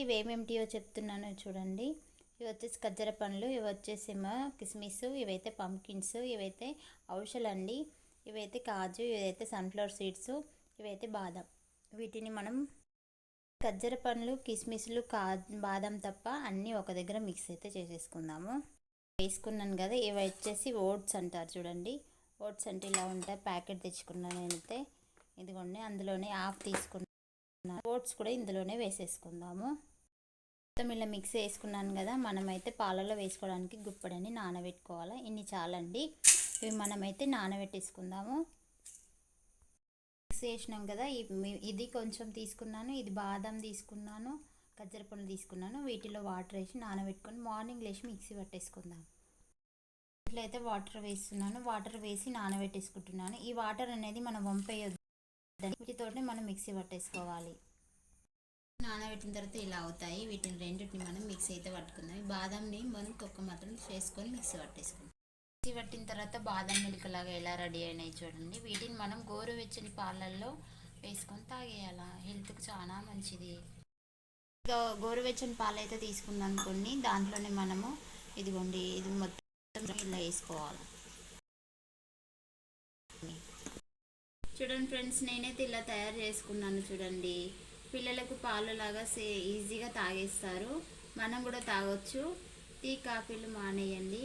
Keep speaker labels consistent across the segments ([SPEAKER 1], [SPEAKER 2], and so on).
[SPEAKER 1] ఇవి ఏమేమిటియో చెప్తున్నానో చూడండి. ఇవి వచ్చేసి ఖజ్జర పండ్లు ఇవి వచ్చేసేమో కిస్మిస్ ఇవైతే పంకిన్స్ ఇవైతే ఔషధండి ఇవైతే కాజు ఇవైతే సన్ఫ్లవర్ సీడ్స్ ఇవైతే బాదం. వీటిని మనం ఖజ్జర పండ్లు కిస్మిస్లు కా బాదం తప్ప అన్నీ ఒక దగ్గర మిక్స్ అయితే చేసేసుకుందాము. వేసుకున్నాను కదా ఇవి వచ్చేసి ఓట్స్ అంటారు చూడండి. ఓట్స్ అంటే ఇలా ఉంటాయి ప్యాకెట్ తెచ్చుకున్నాను నేనైతే. ఇదిగోండి అందులోనే హాఫ్ తీసుకున్నాను ఓట్స్ కూడా ఇందులోనే వేసేసుకుందాము. మొత్తం ఇలా మిక్స్ వేసుకున్నాను కదా మనమైతే పాలలో వేసుకోవడానికి గుప్పడని నానబెట్టుకోవాలి? ఇన్ని చాలండి. ఇవి మనమైతే నానబెట్టేసుకుందాము. మిక్స్ చేసినాం కదా ఇది కొంచెం తీసుకున్నాను ఇది బాదం తీసుకున్నాను గజ్జర పండ్లు తీసుకున్నాను వీటిలో వాటర్ వేసి నానబెట్టుకొని మార్నింగ్ లేచి మిక్సీ పట్టేసుకుందాం. ఇట్లయితే వాటర్ వేస్తున్నాను వాటర్ వేసి నానబెట్టేసుకుంటున్నాను. ఈ వాటర్ అనేది మనం వంపేయొద్దు. వీటితోటి మనం మిక్సీ పట్టేసుకోవాలి. నానబెట్టిన తర్వాత ఇలా అవుతాయి. వీటిని రెండింటిని మనం మిక్సీ అయితే పట్టుకుందాం. ఈ బాదంని మనం తొక్క మాత్రం చేసుకొని మిక్సీ పట్టేసుకుందాం. మిక్సీ పట్టిన తర్వాత బాదం మిల్క్ లాగా ఎలా రెడీ అయినాయి చూడండి. వీటిని మనం గోరువెచ్చని పాలల్లో వేసుకొని తాగేయాల. హెల్త్కి చాలా మంచిది. ఇక గోరువెచ్చని పాలు అయితే తీసుకుందాం కొన్ని దాంట్లోనే మనము ఇదిగోండి ఇది మొత్తం ఇలా వేసుకోవాలి. చూడండి ఫ్రెండ్స్ నేనైతే ఇలా తయారు చేసుకున్నాను చూడండి. పిల్లలకు పాలు లాగా సే ఈజీగా తాగేస్తారు. మనం కూడా తాగొచ్చు. టీ కాఫీలు మానేయండి.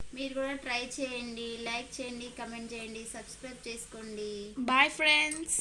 [SPEAKER 1] మీరు కూడా ట్రై చేయండి. లైక్ చేయండి కమెంట్ చేయండి సబ్స్క్రైబ్ చేసుకోండి.
[SPEAKER 2] Bye friends.